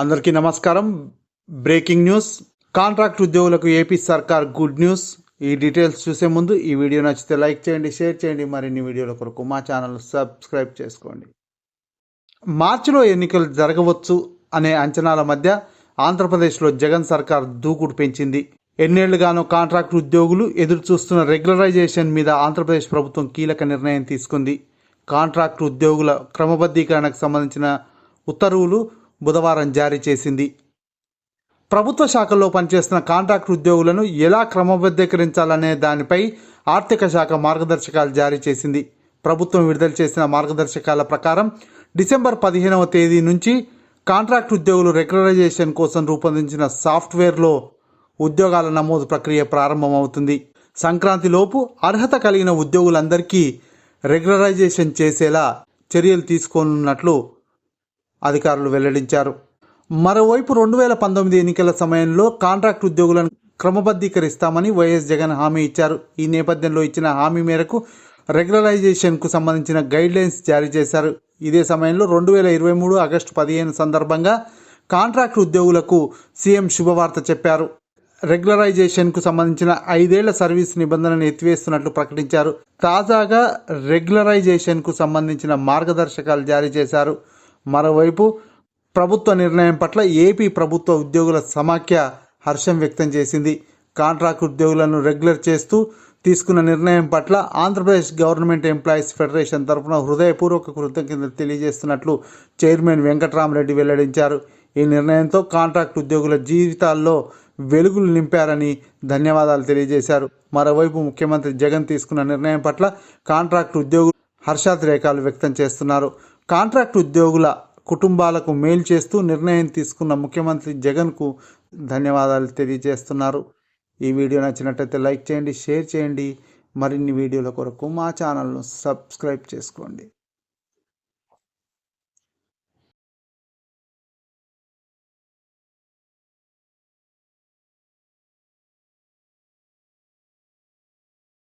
అందరికీ నమస్కారం. Breaking news. Contract ఉద్యోగులకు ఏపీ సర్కార్ గుడ్ న్యూస్. ఈ డీటెయిల్స్ చూసే ముందు ఈ వీడియో నచ్చితే లైక్ చేయండి షేర్ చేయండి. మరిన్ని వీడియోల కొరకు మా ఛానల్ సబ్స్క్రైబ్ చేసుకోండి. మార్చిలో ఎన్నికలు జరగవచ్చు అనే అంచనాల మధ్య ఆంధ్రప్రదేశ్లో జగన్ సర్కార్ దూకుడు పెంచింది. ఎన్నేళ్ళుగానో కాంట్రాక్ట్ ఉద్యోగులు ఎదురు చూస్తున్న రెగ్యులరైజేషన్ మీద ఆంధ్రప్రదేశ్ ప్రభుత్వం కీలక నిర్ణయం తీసుకుంది. కాంట్రాక్ట్ ఉద్యోగుల క్రమబద్ధీకరణకు సంబంధించిన ఉత్తర్వులు బుధవారం జారీ చేసింది. ప్రభుత్వ శాఖల్లో పనిచేస్తున్న కాంట్రాక్ట్ ఉద్యోగులను ఎలా క్రమబద్ధీకరించాలనే దానిపై ఆర్థిక శాఖ మార్గదర్శకాలు జారీ చేసింది. ప్రభుత్వం విడుదల చేసిన మార్గదర్శకాల ప్రకారం డిసెంబర్ పదిహేనవ తేదీ నుంచి కాంట్రాక్ట్ ఉద్యోగులు రెగ్యులరైజేషన్ కోసం రూపొందించిన సాఫ్ట్వేర్లో ఉద్యోగాల నమోదు ప్రక్రియ ప్రారంభమవుతుంది. సంక్రాంతిలోపు అర్హత కలిగిన ఉద్యోగులందరికీ రెగ్యులరైజేషన్ చేసేలా చర్యలు తీసుకోనున్నట్లు అధికారులు వెల్లడించారు. మరోవైపు రెండు వేల పంతొమ్మిది ఎన్నికల సమయంలో కాంట్రాక్ట్ ఉద్యోగులను క్రమబద్ధీకరిస్తామని వైఎస్ జగన్ హామీ ఇచ్చారు. ఈ నేపథ్యంలో ఇచ్చిన హామీ మేరకు రెగ్యులరైజేషన్కు సంబంధించిన గైడ్లైన్స్ జారీ చేశారు. ఇదే సమయంలో రెండు వేల ఇరవై మూడు ఆగస్టు పదిహేను సందర్భంగా కాంట్రాక్ట్ ఉద్యోగులకు సీఎం శుభవార్త చెప్పారు. రెగ్యులరైజేషన్కు సంబంధించిన ఐదేళ్ళ సర్వీస్ నిబంధనను ఎత్తివేస్తున్నట్లు ప్రకటించారు. తాజాగా రెగ్యులరైజేషన్కు సంబంధించిన మార్గదర్శకాలు జారీ చేశారు. మరోవైపు ప్రభుత్వ నిర్ణయం పట్ల ఏపీ ప్రభుత్వ ఉద్యోగుల సమాఖ్య హర్షం వ్యక్తం చేసింది. కాంట్రాక్ట్ ఉద్యోగులను రెగ్యులర్ చేస్తూ తీసుకున్న నిర్ణయం పట్ల ఆంధ్రప్రదేశ్ గవర్నమెంట్ ఎంప్లాయీస్ ఫెడరేషన్ తరఫున హృదయపూర్వక కృతజ్ఞతలు తెలియజేస్తున్నట్లు చైర్మన్ వెంకట్రామరెడ్డి వెల్లడించారు. ఈ నిర్ణయంతో కాంట్రాక్ట్ ఉద్యోగుల జీవితాల్లో వెలుగులు నింపారని ధన్యవాదాలు తెలియజేశారు. మరోవైపు ముఖ్యమంత్రి జగన్ తీసుకున్న నిర్ణయం పట్ల కాంట్రాక్ట్ ఉద్యోగులు హర్షాతిరేకాలు వ్యక్తం చేస్తున్నారు. కాంట్రాక్ట్ ఉద్యోగుల కుటుంబాలకు మేలు చేస్తూ నిర్ణయం తీసుకున్న ముఖ్యమంత్రి జగన్కు ధన్యవాదాలు తెలియజేస్తున్నారు. ఈ వీడియో నచ్చినట్లయితే లైక్ చేయండి షేర్ చేయండి. మరిన్ని వీడియోల కొరకు మా ఛానల్ను సబ్స్క్రైబ్ చేసుకోండి.